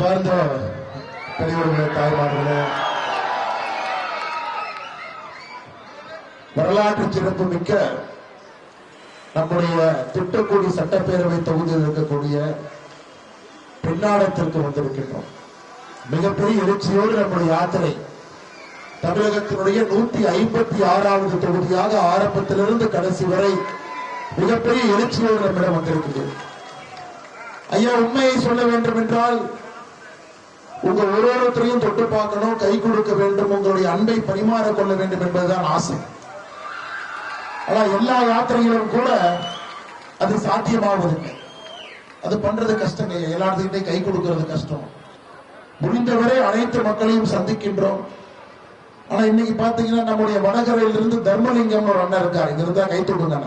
அன்பார்ந்த பெரியவர்களே தாய்மார்களே வரலாற்று சிறப்பு மிக்க நம்முடைய திட்டக்குடி சட்டப்பேரவை தொகுதியில் இருக்கக்கூடிய பின்னாடத்திற்கு வந்திருக்கின்றோம். மிகப்பெரிய எழுச்சியோடு நம்முடைய யாத்திரை தமிழகத்தினுடைய நூத்தி ஐம்பத்தி ஆறாவது தொகுதியாக ஆரம்பத்திலிருந்து கடைசி வரை மிகப்பெரிய எழுச்சியோடு நம்மிடம் வந்திருக்கிறது. ஐயா உண்மையை சொல்ல வேண்டும் என்றால் உங்க ஒரு ஒருத்தரையும் தொட்டு பார்க்கணும் கை கொடுக்க வேண்டும் உங்களுடைய அன்பை பரிமாற கொள்ள வேண்டும் என்பதுதான் ஆசை. ஆனா எல்லா யாத்திரைகளும் கூட அது சாத்தியமாவதில்லை. அது பண்றது இல்லை எல்லாத்துக்கிட்டே கை கொடுக்கிறது கஷ்டம். முடிந்தவரை அனைத்து மக்களையும் சந்திக்கின்றோம். ஆனா இன்னைக்கு பாத்தீங்கன்னா நம்முடைய வடகரையில இருந்து தர்மலிங்கம் ஒரு அண்ணன் இருக்காரு. இங்க இருந்தா கை தொடுங்க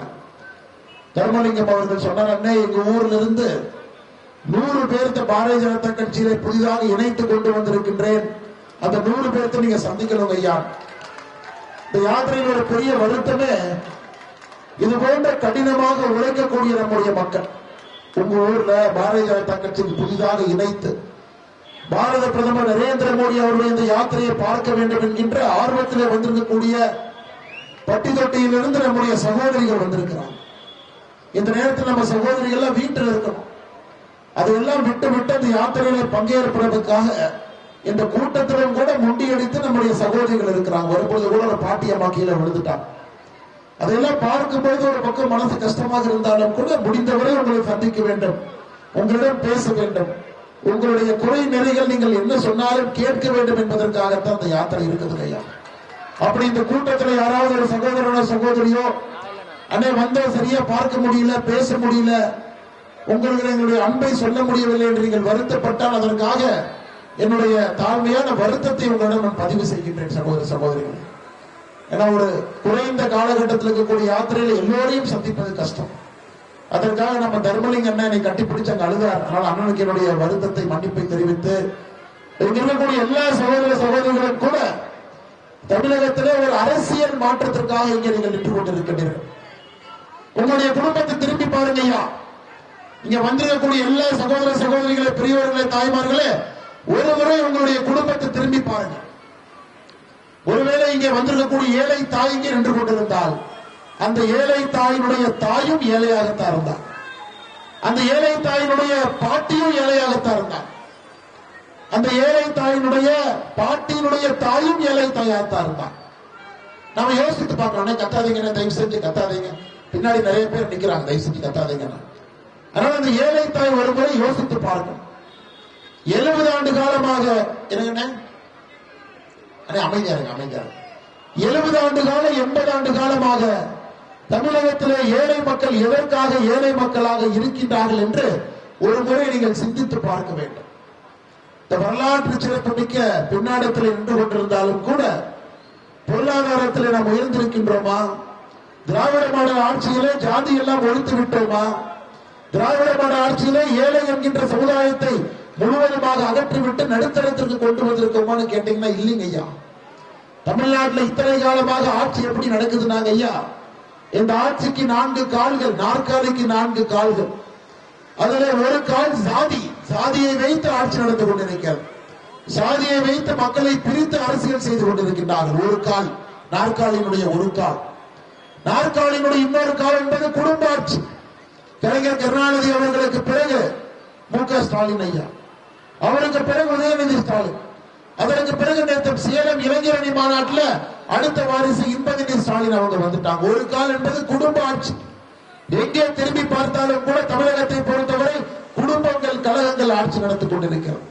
தர்மலிங்கம் அவர்கள் சொன்னார் அண்ணே எங்க ஊர்ல இருந்து நூறு பேர்த்த பாரதிய ஜனதா கட்சியில புதிதாக இணைத்துக் கொண்டு வந்திருக்கின்றேன். அந்த நூறு பேர்த்த நீங்க சந்திக்கணும் ஐயா. இந்த யாத்திரையில் ஒரு பெரிய வருத்தமே இது போன்ற கடினமாக உழைக்கக்கூடிய நம்முடைய மக்கள். உங்க ஊர்ல பாரதிய ஜனதா கட்சிக்கு புதிதாக இணைத்து பாரத பிரதமர் நரேந்திர மோடி அவர்கள் இந்த யாத்திரையை பார்க்க வேண்டும் என்கின்ற ஆர்வத்திலே வந்திருக்கக்கூடிய பட்டி தொட்டியிலிருந்து நம்முடைய சகோதரிகள் வந்திருக்கிறாங்க. இந்த நேரத்தில் நம்ம சகோதரிகள் எல்லாம் வீட்டில் இருக்கணும். அதெல்லாம் விட்டு விட்டு அந்த யாத்திரையில பங்கேற்பதற்காக இந்த கூட்டத்திலும் கூட முண்டியடித்து நம்முடைய சகோதரிகள் இருக்கிறாங்க. வரும்பொழுது கூட ஒரு பாட்டியம்மா கீழே விழுந்துட்டாங்க அதெல்லாம் பார்க்கும்போது ஒரு பக்கம் மனசு கஷ்டமாக இருந்தாலும் கூட முடிந்தவரை உங்களை சந்திக்க வேண்டும். உங்களிடம் பேச வேண்டும். உங்களுடைய குறை நிறைகள் நீங்கள் என்ன சொன்னாலும் கேட்க வேண்டும் என்பதற்காகத்தான் அந்த யாத்திரை இருக்குது ஐயா. அப்படி இந்த கூட்டத்தில் யாராவது ஒரு சகோதரனோ சகோதரியோ அண்ணே வந்தா சரியா பார்க்க முடியல பேச முடியல உங்களுக்கு எங்களுடைய அன்பை சொல்ல முடியவில்லை என்று நீங்கள் வருத்தப்பட்டால் அதற்காக என்னுடைய தாழ்மையான வருத்தத்தை உங்களிடம் நான் பதிவு செய்கின்றேன் சகோதர சகோதரிகள். ஏன்னா ஒரு குறைந்த காலகட்டத்தில் இருக்கக்கூடிய யாத்திரையில எல்லோரையும் சந்திப்பது கஷ்டம். அதற்காக நம்ம தர்மலிங்க அண்ணன் என்னை கட்டிப்பிடிச்சு அங்க அழுதார். அதனால் அண்ணனுக்கு என்னுடைய வருத்தத்தை மன்னிப்பை தெரிவித்து இங்க இருக்கக்கூடிய எல்லா சகோதர சகோதரிகளும் கூட தமிழகத்திலே ஒரு அரசியல் மாற்றத்திற்காக இங்கே நீங்கள் நின்று கொண்டிருக்கின்றீர்கள். உங்களுடைய குடும்பத்தை திரும்பி பாருங்க ஐயா. இங்க வந்திருக்கக்கூடிய எல்லா சகோதர சகோதரிகளே பெரியவர்களே தாய்மார்களே ஒரு முறை உங்களுடைய குடும்பத்தை திரும்பி பாருங்க. ஒருவேளை இங்கே வந்திருக்கக்கூடிய ஏழை தாய் இங்கே நின்று கொண்டிருந்தால் அந்த ஏழை தாயினுடைய தாயும் ஏழையாகத்தான் இருந்தார் அந்த ஏழை தாயினுடைய பாட்டியும் ஏழையாகத்தான் இருந்தார் அந்த ஏழை தாயினுடைய பாட்டியினுடைய தாயும் ஏழை தாயாகத்தான் இருந்தார் நாம யோசித்து பார்க்கணும் கத்தாதீங்கன்னு தயவு செஞ்சு கத்தாதீங்க. பின்னாடி நிறைய பேர் நிக்கிறாங்க தயவு செஞ்சு கத்தாதீங்கன்னு அதனால அந்த ஏழை தாய் ஒரு முறை யோசித்து பார்க்கும் எழுபது ஆண்டு காலமாக என்னங்கண்ணே அண்ணே அமைதியா இருங்க அமைதியா எழுபது ஆண்டு காலம் எண்பது ஆண்டு காலமாக தமிழகத்திலே ஏழை மக்கள் எதற்காக ஏழை மக்களாக இருக்கின்றார்கள் என்று ஒரு முறை நீங்கள் சிந்தித்து பார்க்க வேண்டும். இந்த வரலாற்று சிறப்புமிக்க பின்னாடத்தில் நின்று கொண்டிருந்தாலும் கூட பொருளாதாரத்தில் நாம் உயர்ந்திருக்கின்றோமா? திராவிட மாடல் ஆட்சியிலே ஜாதி எல்லாம் ஒழித்து விட்டோமா? திராவிட ஆட்சியிலே ஏழை என்கின்ற சமுதாயத்தை முழுவதுமாக அகற்றிவிட்டு நடுத்தரத்திற்கு கொண்டு வந்திருக்கோமான்னு கேட்டீங்கன்னா இல்லைங்க ஐயா. தமிழ்நாட்டில் இத்தனை காலமாக ஆட்சி எப்படி நடக்குதுன்னாங்க ஐயா. இந்த ஆட்சிக்கு நான்கு கால்கள் நாற்காலிக்கு நான்கு கால்கள். அதுல ஒரு கால் சாதி சாதியை வைத்து ஆட்சி நடந்து கொண்டிருக்கிறது. சாதியை வைத்து மக்களை பிரித்து அரசியல் செய்து கொண்டிருக்கின்றார்கள் ஒரு கால் நாற்காலியினுடைய ஒரு கால். நாற்காலியினுடைய இன்னொரு கால் என்பது குடும்ப ஆட்சி. கலைஞர் கருணாநிதி அவர்களுக்கு பிறகு மு க ஸ்டாலின் ஐயா. அவருக்கு பிறகு உதயநிதி ஸ்டாலின். அதற்கு பிறகு நேற்று சேலம் இளைஞரணி மாநாட்டில் அடுத்த வாரிசு இன்பநிதி ஸ்டாலின் அவங்க வந்துட்டாங்க. ஒரு கால் என்பது குடும்ப ஆட்சி. எங்கே திரும்பி பார்த்தாலும் கூட தமிழகத்தை பொறுத்தவரை குடும்பங்கள் கழகங்கள் ஆட்சி நடத்தி கொண்டிருக்கிறது.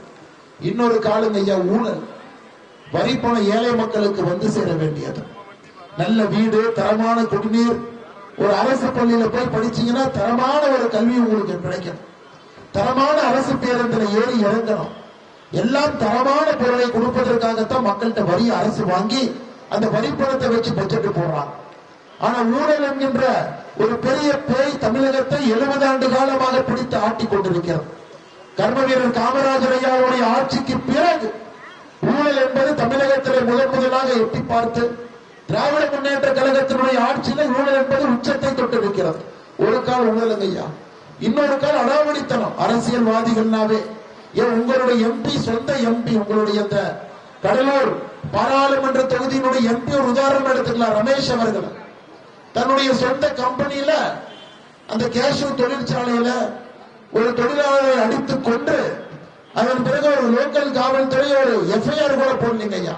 இன்னொரு காலம் ஐயா ஊழல். வரி பணம் ஏழை மக்களுக்கு வந்து சேர வேண்டியது. நல்ல வீடு தரமான குடிநீர் ஒரு அரசு பள்ளியில போய் படிச்சீங்கன்னா தரமான ஒரு கல்வி உங்களுக்கு கிடைக்கும். தரமான அரசு பேருந்துல ஏறி இறங்கணும். எல்லாம் தரமான பொருளை கொடுப்பதற்காகத்தான் மக்கள்கிட்ட வரி அரசு வாங்கி அந்த வரி பணத்தை வச்சு பட்ஜெட் போடுறாங்க. ஆனா ஊழல் என்கின்ற ஒரு பெரிய பேய் தமிழகத்தை எழுபது ஆண்டு காலமாக பிடித்து ஆட்டி கொண்டிருக்கிறது. கர்ம வீரர் காமராஜர் ஐயாவுடைய ஆட்சிக்கு பிறகு ஊழல் என்பது தமிழகத்திலே முதன் முதலாக எட்டி பார்த்து திராவிட முன்னேற்ற கழகத்தினுடைய ஆட்சியில ஊழல் என்பது உச்சத்தை தொட்டிருக்கிறது ஒரு கால் ஊழலுங்க ஐயா. இன்னொரு கால் அடாவடித்தனம். அரசியல்வாதிகள்னாவே. ஏன் உங்களுடைய எம்பி சொந்த எம்பி உங்களுடைய இந்த கடலூர் பாராளுமன்ற தொகுதியினுடைய எம்பி ஒரு உதாரணம் எடுத்துக்கலாம். ரமேஷ் அவர்கள். தன்னுடைய சொந்த கம்பெனியில அந்த கேஷு தொழிற்சாலையில ஒரு தொழிலாளரை அடித்துக் கொண்டு அதன் பிறகு ஒரு லோக்கல் காவல்துறை ஒரு எஃப்ஐஆர் கூட போடலீங்க ஐயா.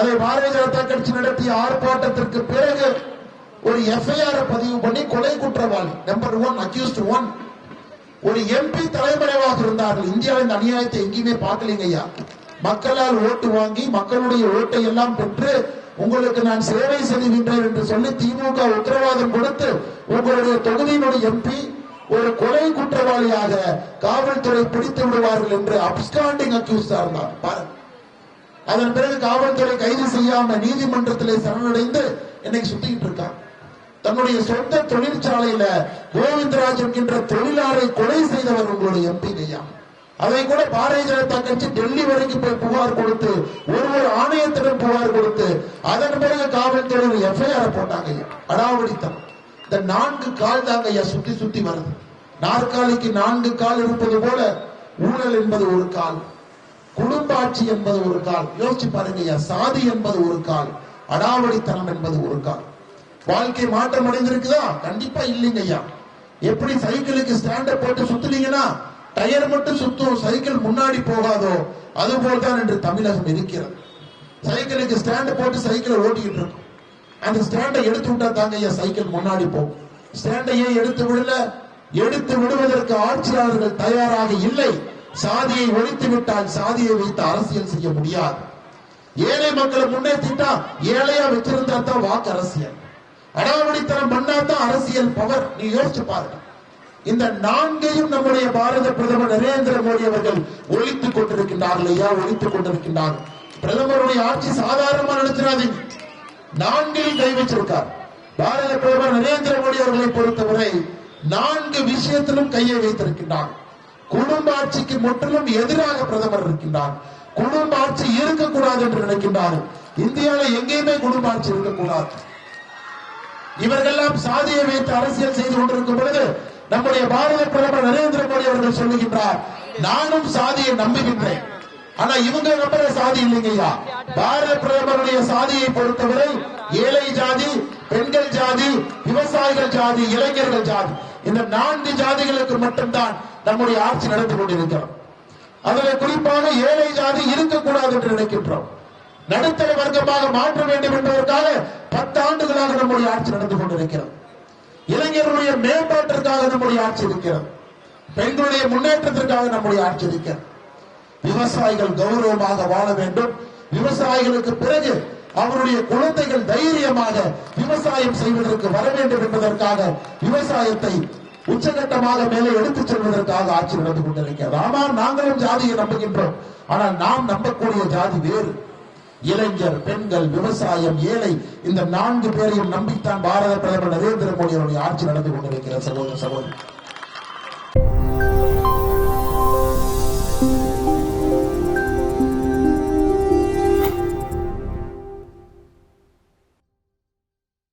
அதை பாரதிய ஜனதா கட்சி நடத்திய ஆர்ப்பாட்டத்திற்கு பிறகு ஒரு எஃப்ஐஆர் பதிவு பண்ணி கொலை குற்றவாளி நம்பர் ஒன் அக்யூஸ்ட் ஒன் ஒரு எம்பி தலைமறைவாக இருந்தார்கள். இந்தியாவில் இந்த அநியாயத்தை எங்கேயுமே பார்க்கலீங்க ஐயா. மக்களால் ஓட்டு வாங்கி மக்களுடைய ஓட்டை எல்லாம் பெற்று உங்களுக்கு நான் சேவை செய்கின்றேன் என்று சொல்லி திமுக உத்தரவாதம் கொடுத்து உங்களுடைய தொகுதியினுடைய எம்பி ஒரு கொலை குற்றவாளியாக காவல்துறை பிடித்து விடுவார்கள் என்று அப்ஸ்டாண்டிங் அக்யூஸ்டா இருந்தார். பாருங்க. அதன் பிறகு காவல்துறை கைது செய்யாம நீதிமன்றத்திலே சரணடைந்து இன்னைக்கு சுத்திக்கிட்டு இருக்கான் தன்னுடைய சொந்த தொழிற்சாலையில கோவிந்தராஜ் என்கின்ற தொழிலாளரை கொலை செய்தவர் உங்களுடைய எம்பி ஐயா அதை கூட பாரதிய ஜனதா கட்சி டெல்லி வரைக்கும் போய் புகார் கொடுத்து ஒரு ஒரு ஆணையத்திடம் புகார் கொடுத்து அதன் பிறகு காவல்துறை எஃப்ஐஆர் போட்டாங்க ஐயா. அடாவடித்தனம். இந்த நான்கு கால் தாங்க ஐயா சுத்தி சுத்தி வருது. நாற்காலிக்கு நான்கு கால் இருப்பது போல ஊழல் என்பது ஒரு கால். குடும்ப ஆட்சி என்பது ஒரு கால் யோசிச்சு பாருங்க ஐயா சாதி என்பது ஒரு கால் அடாவடித்தனம் என்பது ஒரு கால். வாழ்க்கை மாற்றம் அடைந்திருக்குதா? கண்டிப்பா இல்லைங்க ஐயா எப்படி சைக்கிளுக்கு ஸ்டாண்ட போட்டு சுத்துனீங்கன்னா டயர் மட்டும் சுத்தும் சைக்கிள் முன்னாடி போகாதோ அதுபோல் தான் என்று தமிழகம் இருக்கிறது. சைக்கிளுக்கு ஸ்டாண்ட் போட்டு சைக்கிளை ஓட்டிக்கிட்டு இருக்கும். அந்த ஸ்டாண்டை எடுத்து விட்டா தாங்க ஐயா சைக்கிள் முன்னாடி போகும். ஸ்டாண்டை ஏன் எடுத்து விடல எடுத்து விடுவதற்கு ஆட்சியாளர்கள் தயாராக இல்லை. சாதியை ஒழித்து விட்டால் சாதியை வைத்து அரசியல் செய்ய முடியாது. ஏழை மக்களை முன்னேற்றிட்டா ஏழையா வச்சிருந்தா தான் வாக்கு அரசியல். அடாவடித்தனம் பண்ணா தான் அரசியல் பவர் நீ யோசிச்சு பாருங்க. இந்த நான்கையும் நம்முடைய பாரத பிரதமர் நரேந்திர மோடி அவர்கள் ஒழித்துக் கொண்டிருக்கின்றார்கள் ஐயா ஒழித்துக் கொண்டிருக்கின்றார்கள் பிரதமருடைய ஆட்சி சாதாரணமா நினைச்சிடாதீங்க. நான்கில் கை வச்சிருக்கார். பாரத பிரதமர் நரேந்திர மோடி அவர்களை பொறுத்தவரை நான்கு விஷயத்திலும் கையை வைத்திருக்கின்றார். குடும்ப ஆட்சிக்கு முற்றிலும் எதிராக பிரதமர் இருக்கின்றார். குடும்ப ஆட்சி இருக்கக்கூடாது என்று நினைக்கின்றார். இந்தியாவில் எங்கேயுமே குடும்ப ஆட்சி இருக்கக்கூடாது. இவர்கள்லாம் சாதியை வைத்து அரசியல் செய்து கொண்டிருக்கும் பொழுது நம்முடைய பாரத பிரதமர் நரேந்திர மோடி அவர்கள் சொல்லுகின்றார் நானும் சாதியை நம்புகின்றேன். ஆனா இவங்க நம்புற சாதி இல்லைங்கய்யா பாரத பிரதமருடைய சாதியை பொறுத்தவரை ஏழை ஜாதி பெண்கள் ஜாதி விவசாயிகள் ஜாதி இளைஞர்கள் ஜாதி. இந்த நான்கு ஜாதிகளுக்கு மட்டும்தான் நம்முடைய ஆட்சி நடந்து கொண்டிருக்கிறோம் அதில் குறிப்பாக ஏழை ஜாதி இருக்கக்கூடாது என்று நினைக்கின்றோம். நடுத்தர வர்க்கமாக மாற்ற வேண்டும் என்பதற்காக பத்து ஆண்டுகளாக நம்முடைய ஆட்சி நடந்து கொண்டிருக்கிறது. இளைஞர்களுடைய மேம்பாட்டிற்காக நம்முடைய ஆட்சி இருக்கிறது. பெண்களுடைய முன்னேற்றத்திற்காக நம்முடைய ஆட்சி இருக்கிறது. விவசாயிகள் கௌரவமாக வாழ வேண்டும். விவசாயிகளுக்கு பிறகு அவருடைய குழந்தைகள் தைரியமாக விவசாயம் செய்வதற்கு வர வேண்டும் என்பதற்காக விவசாயத்தை உச்சகட்டமாக மேலே எடுத்துச் செல்வதற்காக ஆட்சி நடந்து கொண்டிருக்கிறது. ஆமா நாங்களும் ஜாதியை நம்புகின்றோம். ஆனால் நாம் நம்பக்கூடிய ஜாதி வேறு. இளைஞர் பெண்கள் விவசாயம் ஏழை இந்த நான்கு பேரையும் நம்பித்தான் பாரத பிரதமர் நரேந்திர மோடி அவருடைய ஆட்சி நடந்து கொண்டிருக்கிறது. சகோதர சகோதரி.